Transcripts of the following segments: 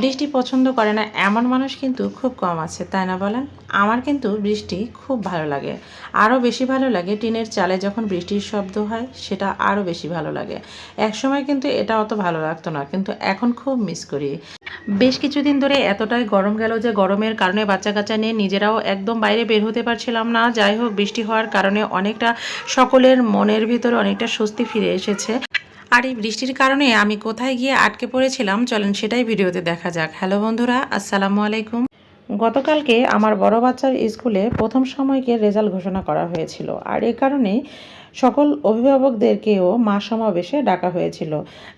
বৃষ্টি পছন্দ করে না, এমন মানুষ কিন্তু খুব কম আছে, তাই না বলেন? আমার কিন্তু বৃষ্টি খুব ভালো লাগে। আরও বেশি ভালো লাগে টিনের চালে যখন বৃষ্টির শব্দ হয়, সেটা আরও বেশি ভালো লাগে। একসময় কিন্তু এটা অত ভালো লাগতো না, কিন্তু এখন খুব মিস করি। বেশ কিছুদিন ধরে এতটাই গরম গেল যে গরমের কারণে বাচ্চা কাচ্চা নিয়ে নিজেরাও একদম বাইরে বের হতে পারছিলাম না। যাই হোক, বৃষ্টি হওয়ার কারণে অনেকটা সকলের মনের ভিতরে অনেকটা স্বস্তি ফিরে এসেছে। আর এই বৃষ্টির কারণে আমি কোথায় গিয়ে আটকে পড়েছিলাম, চলেন সেটাই ভিডিওতে দেখা যাক। হ্যালো বন্ধুরা, আসসালামু আলাইকুম। গতকালকে আমার বড় বাচ্চার স্কুলে প্রথম সময়কে রেজাল্ট ঘোষণা করা হয়েছিল, আর এ কারণে সকল অভিভাবকদেরকেও মা সমাবেশে ডাকা হয়েছিল।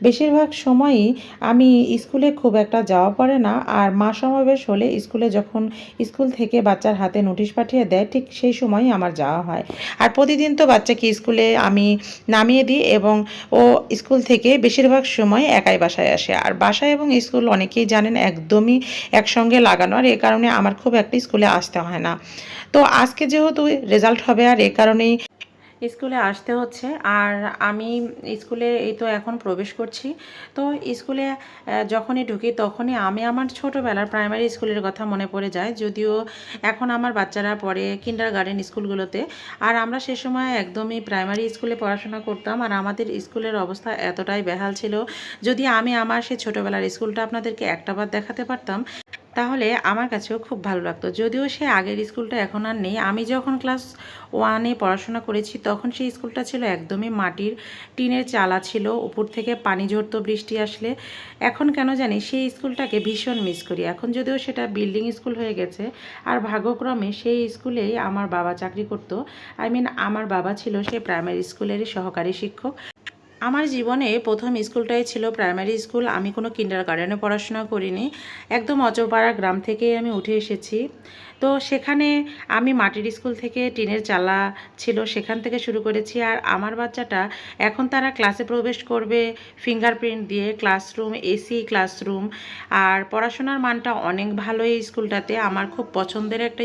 বেশিরভাগ সময়ই আমি স্কুলে খুব একটা যাওয়া পড়ে না, আর মা সমাবেশ হলে স্কুলে যখন স্কুল থেকে বাচ্চার হাতে নোটিশ পাঠিয়ে দেয়, ঠিক সেই সময়ই আমার যাওয়া হয়। আর প্রতিদিন তো বাচ্চাকে স্কুলে আমি নামিয়ে দিই এবং ও স্কুল থেকে বেশিরভাগ সময় একাই বাসায় আসে। আর বাসায় এবং স্কুল অনেকেই জানেন একদমই একসঙ্গে লাগানো, আর এ কারণে আমার খুব একটা স্কুলে আসতে হয় না। তো আজকে যেহেতু রেজাল্ট হবে, আর এ কারণেই স্কুলে আসতে হচ্ছে। আর আমি স্কুলে এই তো এখন প্রবেশ করছি। তো স্কুলে যখনই ঢুকি তখনই আমি আমার ছোটোবেলার প্রাইমারি স্কুলের কথা মনে পড়ে যায়। যদিও এখন আমার বাচ্চারা পড়ে কিন্ডার গার্ডেন স্কুলগুলোতে। আর আমরা সে সময় একদমই প্রাইমারি স্কুলে পড়াশোনা করতাম আর আমাদের স্কুলের অবস্থা এতটাই বেহাল ছিল। যদি আমি আমার সেই ছোটোবেলার স্কুলটা আপনাদেরকে একটাবার দেখাতে পারতাম তাহলে আমার কাছেও খুব ভালো লাগতো। যদিও সে আগের স্কুলটা এখন আর নেই। আমি যখন ক্লাস ওয়ানে পড়াশোনা করেছি, তখন সেই স্কুলটা ছিল একদমই মাটির, টিনের চালা ছিল, উপর থেকে পানি ঝরতো, বৃষ্টি আসলে। এখন কেন জানি সেই স্কুলটাকে ভীষণ মিস করি। এখন যদিও সেটা বিল্ডিং স্কুল হয়ে গেছে, আর ভাগ্যক্রমে সেই স্কুলেই আমার বাবা চাকরি করতো। আই মিন আমার বাবা ছিল সেই প্রাইমারি স্কুলেরই সহকারী শিক্ষক। আমার জীবনে প্রথম স্কুলটাই ছিল প্রাইমারি স্কুল আমি কোনো কিন্ডার গার্ডেনে পড়াশোনা করিনি। একদম অজপাড়া গ্রাম থেকেই আমি উঠে এসেছি। তো সেখানে আমি মাটির স্কুল থেকে টিনের চালা ছিল, সেখান থেকে শুরু করেছি। আর আমার বাচ্চাটা এখন তারা ক্লাসে প্রবেশ করবে ফিঙ্গারপ্রিন্ট দিয়ে ক্লাসরুম এসি ক্লাসরুম আর পড়াশোনার মানটা অনেক ভালো এই স্কুলটাতে। আমার খুব পছন্দের একটা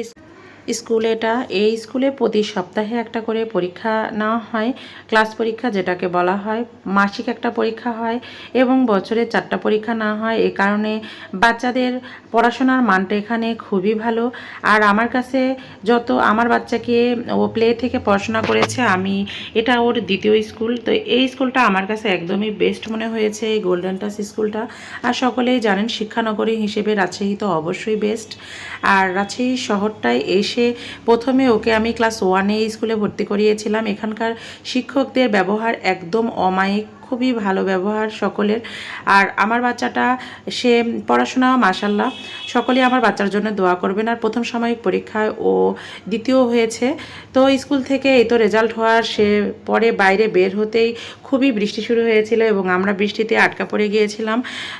স্কুল এটা। এই স্কুলে প্রতি সপ্তাহে একটা করে পরীক্ষা নেওয়া হয়। ক্লাস পরীক্ষা যেটাকে বলা হয়, মাসিক একটা পরীক্ষা হয় এবং বছরে চারটা পরীক্ষা না হয়। এ কারণে বাচ্চাদের পড়াশোনার মানটা এখানে খুবই ভালো। আর আমার কাছে যত, আমার বাচ্চাকে ও প্লে থেকে পড়াশোনা করেছে, আমি, এটা ওর দ্বিতীয় স্কুল। তো এই স্কুলটা আমার কাছে একদমই বেস্ট মনে হয়েছে, এই গোল্ডেন টাচ স্কুলটা। আর সকলেই জানেন শিক্ষানগরী হিসেবে রাজশাহী তো অবশ্যই বেস্ট আর রাজশাহী শহরটায় এসে প্রথমে ওকে আমি ক্লাস ওয়ানে স্কুলে ভর্তি করিয়েছিলাম। এখানকার শিক্ষকদের ব্যবহার একদম অমায়িক, খুবই ভালো ব্যবহার সকলের। আর আমার বাচ্চাটা, সে পড়াশোনা মাসাল্লাহ সকলেই আমার বাচ্চার জন্য দোয়া করবেন। আর প্রথম সাময়িক পরীক্ষায় ও দ্বিতীয় হয়েছে। তো স্কুল থেকে এই তো রেজাল্ট হওয়ার সে পরে বাইরে বের হতেই খুবই বৃষ্টি শুরু হয়েছিল এবং আমরা বৃষ্টিতে আটকা পড়ে গিয়েছিলাম।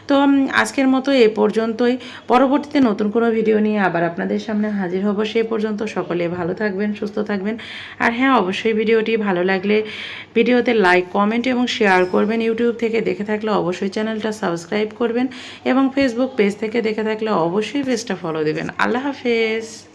তো আজকের মতো এ পর্যন্তই। পরবর্তীতে নতুন কোনো ভিডিও নিয়ে আবার আপনাদের সামনে হাজির হব। সেই পর্যন্ত সকলে ভালো থাকবেন, সুস্থ থাকবেন। আর হ্যাঁ অবশ্যই ভিডিওটি ভালো লাগলে ভিডিওতে লাইক কমেন্ট এবং শেয়ার করবেন। ইউটিউব থেকে দেখে থাকলে অবশ্যই চ্যানেলটা সাবস্ক্রাইব করবেন এবং ফেসবুক পেজ থেকে দেখে থাকলে অবশ্যই পেজটা ফলো দেবেন। আল্লাহ হাফেজ।